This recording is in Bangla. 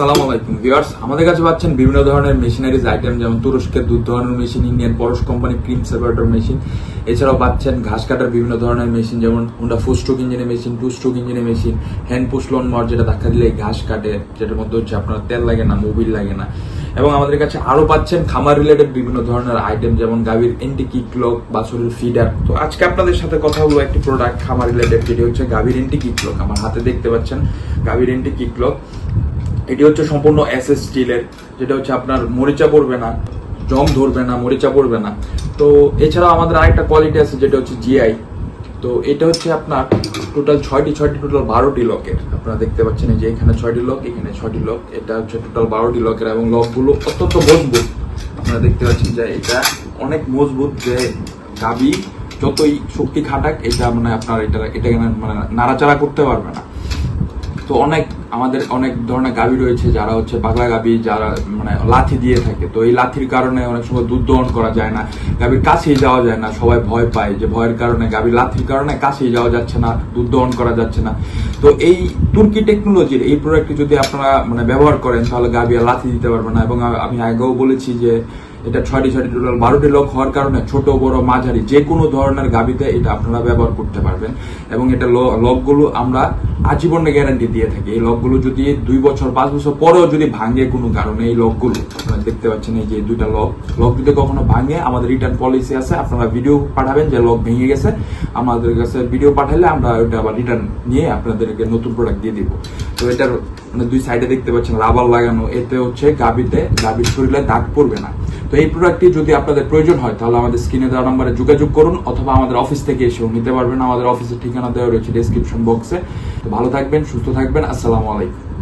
আসসালামু আলাইকুম, ভিউয়ার্স। আমাদের কাছে পাচ্ছেন বিভিন্ন ধরনের মেশিনারিজ আইটেম, যেমন তুরস্কের দুধ ধরনের machine, Indian Paras company cream separator machine. এছাড়াও পাচ্ছেন ঘাস কাটার বিভিন্ন ধরনের মেশিন, যেমন হুন্ডা ফোর স্ট্রোক ইঞ্জিনের মেশিন, টু স্ট্রোক ইঞ্জিনের machine, hand push lawn mower, যেটা ধাক্কা দিলে ঘাস কাটে, যেটার মধ্যে হচ্ছে আপনার তেল লাগে না, মোবিল লাগে না। এবং আমাদের কাছে আরও পাচ্ছেন খামার রিলেটেড বিভিন্ন ধরনের আইটেম, যেমন গাভীর এন্টি কিকলক বাছুরের ফিডার। তো আজকে আপনাদের সাথে কথা বলব একটি প্রোডাক্ট খামার রিলেটেড যেটি হচ্ছে গাভীর এন্টি কিকলক আমার হাতে দেখতে পাচ্ছেন গাভীর এন্টি কিকলক এটি হচ্ছে সম্পূর্ণ এস স্টিলের যেটা হচ্ছে আপনার মরিচা পড়বে না জং ধরবে না, মরিচা পড়বে না। তো এছাড়াও আমাদের আরেকটা কোয়ালিটি আছে, যেটা হচ্ছে জিআই তো এটা হচ্ছে আপনার টোটাল ছয়টি ছয়টি টোটাল বারোটি লকের আপনারা দেখতে পাচ্ছেন যে এখানে ছয়টি লক এখানে ছয়টি লক এটা হচ্ছে টোটাল বারোটি লকের এবং লকগুলো অত্যন্ত মজবুত। আপনারা দেখতে পাচ্ছেন যে এটা অনেক মজবুত যে গাবি যতই শক্তি খাটাক, এটা মানে আপনার এটা এটা মানে নাড়াচাড়া করতে পারবে না। তো অনেক আমাদের অনেক ধরনের গাভী রয়েছে যারা হচ্ছে পাগলা গাভী, যারা মানে লাথি দিয়ে থাকে। তো এই লাথির কারণে অনেক সময় দুধ দহন করা যায় না, গাভীর কাছেই যাওয়া যায় না, সবাই ভয় পায় যে ভয়ের কারণে গাভীর লাথির কারণে কাছেই যাওয়া যাচ্ছে না, দুধ দহন করা যাচ্ছে না। তো এই তুর্কি টেকনোলজির এই প্রোডাক্টটি যদি আপনারা মানে ব্যবহার করেন, তাহলে গাভী আর লাথি দিতে পারবে না। এবং আমি আগেও বলেছি যে এটা ছয়টি ছয়টি টোটাল বারোটি লক হওয়ার কারণে ছোট, বড়, মাঝারি যে কোনো ধরনের গাবিতে এটা আপনারা ব্যবহার করতে পারবেন। এবং এটা লকগুলো আমরা আজীবনের গ্যারান্টি দিয়ে থাকি। এই লকগুলো যদি দুই বছর, পাঁচ বছর পরেও যদি ভাঙে কোনো কারণে, এই লকগুলো, আপনারা দেখতে পাচ্ছেন এই যে দুইটা লক। লক যদি কখনো ভাঙে, আমাদের রিটার্ন পলিসি আছে, আপনারা ভিডিও পাঠাবেন যে লক ভেঙে গেছে। আমাদের কাছে ভিডিও পাঠালে আমরা ওইটা আবার রিটার্ন নিয়ে আপনাদেরকে নতুন প্রোডাক্ট দিয়ে দিব। তো এটার মানে দুই সাইডে দেখতে পাচ্ছেন রাবার লাগানো, এতে হচ্ছে গাবিতে গাবির শরীরে দাগ পড়বে না। তো এই প্রোডাক্টটি যদি আপনাদের প্রয়োজন হয়, তাহলে আমাদের স্ক্রিনে দেওয়া নাম্বারে যোগাযোগ করুন, অথবা আমাদের অফিস থেকে এসেও নিতে পারবেন। আমাদের অফিসের ঠিকানা দেওয়া রয়েছে ডিসক্রিপশন বক্সে তো ভালো থাকবেন, সুস্থ থাকবেন। আসসালামু আলাইকুম।